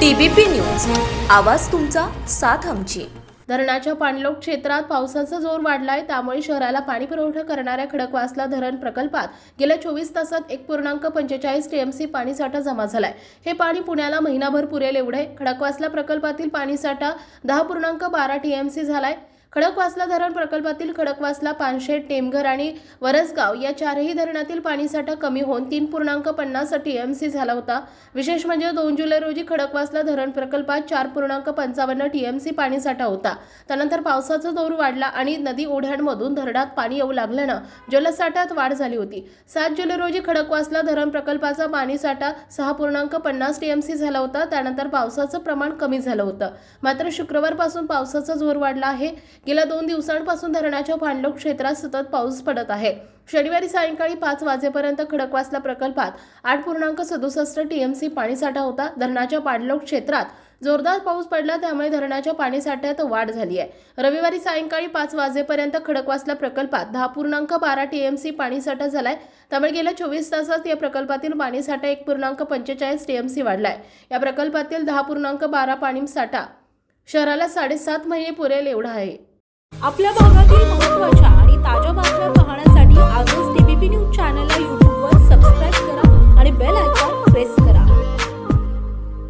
TBP news. आवाज तुमचा साथ आमची. धरणाच्या पाणलोट क्षेत्रात पावसाचा जोर वाढलाय त्यामुळे शहराला पाणी पुरवठा करणाऱ्या खडकवासला धरण प्रकल्पात गेल्या चोवीस तासात एक पूर्णांक पंचेचाळीस टीएमसी पाणीसाठा जमा झालाय. हे पाणी पुण्याला महिनाभर पुरेल एवढे खडकवासला प्रकल्पातील पाणीसाठा दहा पूर्णांक बारा टीएमसी झालाय. खडकवासला धरण प्रकल्पातील खडकवासला पानशेत टेमघर आणि वरसगाव या चारही धरणातील पाणीसाठा कमी होऊन तीन पूर्णांक पन्नास टीएमसी झाला होता. विशेष म्हणजे दोन जुलै रोजी खडकवासला धरण प्रकल्पात चार पूर्णांक पंचावन्न टीएमसी पाणीसाठा होता. त्यानंतर पावसाचा जोर वाढला आणि नदी ओढ्यांमधून धरणात पाणी येऊ लागल्यानं जलसाठ्यात वाढ झाली होती. सात जुलै रोजी खडकवासला धरण प्रकल्पाचा पाणीसाठा सहा पूर्णांक पन्नास टीएमसी झाला होता. त्यानंतर पावसाचं प्रमाण कमी झालं होतं. मात्र शुक्रवारपासून पावसाचा जोर वाढला आहे. गेल्या दोन दिवसांपासून धरणाच्या भांडलोक क्षेत्रात सतत पाऊस पडत आहे. शनिवारी सायंकाळी पाच वाजेपर्यंत खडकवासला प्रकल्पात आठ पूर्णांक सदुसष्ट टीएमसी पाणीसाठा होता. धरणाच्या पाणलोक क्षेत्रात जोरदार पाऊस पडला त्यामुळे धरणाच्या पाणीसाठ्यात वाढ झाली आहे. रविवारी सायंकाळी पाच वाजेपर्यंत खडकवासला प्रकल्पात दहा पूर्णांक बारा टीएमसी पाणीसाठा झालाय. त्यामुळे गेल्या चोवीस तासात या प्रकल्पातील पाणीसाठा एक पूर्णांक पंचेचाळीस टीएमसी वाढलाय. या प्रकल्पातील दहा पूर्णांक बारा पाणी साठा शहराला साडेसात महिने पुरेल एवढा आहे. आपल्या भागातील